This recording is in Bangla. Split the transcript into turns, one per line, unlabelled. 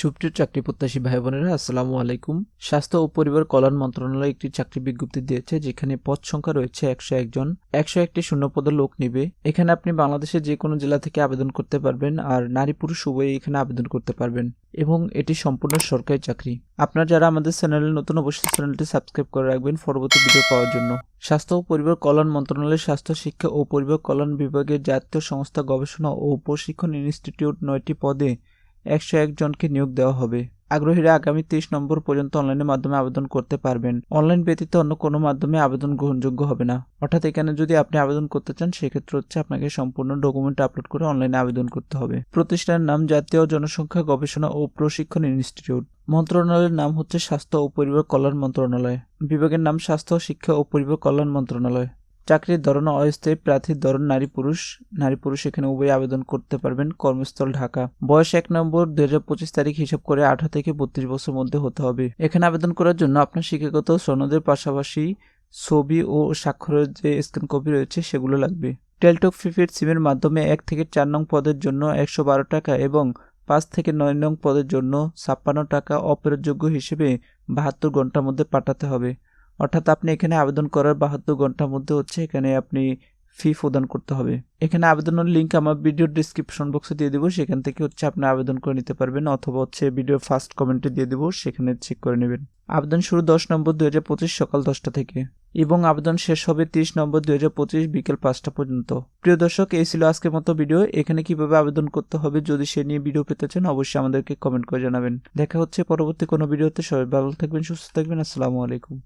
সুপ্রিয় চাকরি প্রত্যাশী ভাই বোনেরা আসসালামু আলাইকুম স্বাস্থ্য ও পরিবার কল্যাণ মন্ত্রণালয় একটি চাকরি বিজ্ঞপ্তি দিয়েছে যেখানে পদ সংখ্যা রয়েছে একশো একজন একশো একটি শূন্য লোক নেবে এখানে আপনি বাংলাদেশের যে কোনো জেলা থেকে আবেদন করতে পারবেন আর নারী পুরুষ উভয়ে এখানে আবেদন করতে পারবেন এবং এটি সম্পূর্ণ সরকারি চাকরি আপনারা যারা আমাদের চ্যানেলে নতুন অবশ্যই চ্যানেলটি সাবস্ক্রাইব করে রাখবেন পরবর্তী ভিডিও পাওয়ার জন্য স্বাস্থ্য ও পরিবার কল্যাণ মন্ত্রণালয়ের স্বাস্থ্য শিক্ষা ও পরিবার কল্যাণ বিভাগের জাতীয় সংস্থা গবেষণা ও প্রশিক্ষণ ইনস্টিটিউট নয়টি পদে একশো একজনকে নিয়োগ দেওয়া হবে আগ্রহীরা আগামী তিরিশ নম্বর পর্যন্ত অনলাইনের মাধ্যমে আবেদন করতে পারবেন অনলাইন ব্যতীত অন্য কোনো মাধ্যমে আবেদন গ্রহণযোগ্য হবে না অর্থাৎ এখানে যদি আপনি আবেদন করতে চান সেক্ষেত্রে হচ্ছে আপনাকে সম্পূর্ণ ডকুমেন্ট আপলোড করে অনলাইনে আবেদন করতে হবে প্রতিষ্ঠানের নাম জাতীয় জনসংখ্যা গবেষণা ও প্রশিক্ষণ ইনস্টিটিউট মন্ত্রণালয়ের নাম হচ্ছে স্বাস্থ্য ও পরিবার কল্যাণ মন্ত্রণালয় বিভাগের নাম স্বাস্থ্য শিক্ষা ও পরিবার কল্যাণ মন্ত্রণালয় চাকরির ধরন অস্থায়ী প্রার্থীর ধরন নারী পুরুষ নারী পুরুষ এখানে উভয় আবেদন করতে পারবেন কর্মস্থল ঢাকা বয়স এক নম্বর দুই তারিখ হিসাব করে আঠারো থেকে বত্রিশ বছর মধ্যে হতে হবে এখানে আবেদন করার জন্য আপনার শিক্ষাগত সনদের পাশাপাশি ছবি ও স্বাক্ষরের যে স্ক্যান কপি রয়েছে সেগুলো লাগবে টেলটক ফিফিট সিমের মাধ্যমে এক থেকে চার নং পদের জন্য একশো বারো টাকা এবং পাঁচ থেকে নয় নং পদের জন্য ছাপ্পান্ন টাকা অপেরযোগ্য হিসেবে বাহাত্তর ঘন্টার মধ্যে পাঠাতে হবে অর্থাৎ আপনি এখানে আবেদন করার বাহাত্তর ঘন্টার মধ্যে হচ্ছে এখানে আপনি ফি প্রদান করতে হবে এখানে আবেদনের লিঙ্ক আমার ভিডিওর ডিসক্রিপশন বক্সে দিয়ে দেবো সেখান থেকে হচ্ছে আপনি আবেদন করে নিতে পারবেন অথবা হচ্ছে ভিডিও ফার্স্ট কমেন্টে দিয়ে দেবো সেখানে চেক করে নেবেন আবেদন শুরু দশ নম্বর দু সকাল দশটা থেকে এবং আবেদন শেষ হবে তিরিশ নম্বর দু বিকেল পাঁচটা পর্যন্ত প্রিয় দর্শক এই ছিল আজকের মতো ভিডিও এখানে কিভাবে আবেদন করতে হবে যদি সে নিয়ে ভিডিও পেতে চান অবশ্যই আমাদেরকে কমেন্ট করে জানাবেন দেখা হচ্ছে পরবর্তী কোনো ভিডিওতে সবাই ভালো থাকবেন সুস্থ থাকবেন আসসালামু আলাইকুম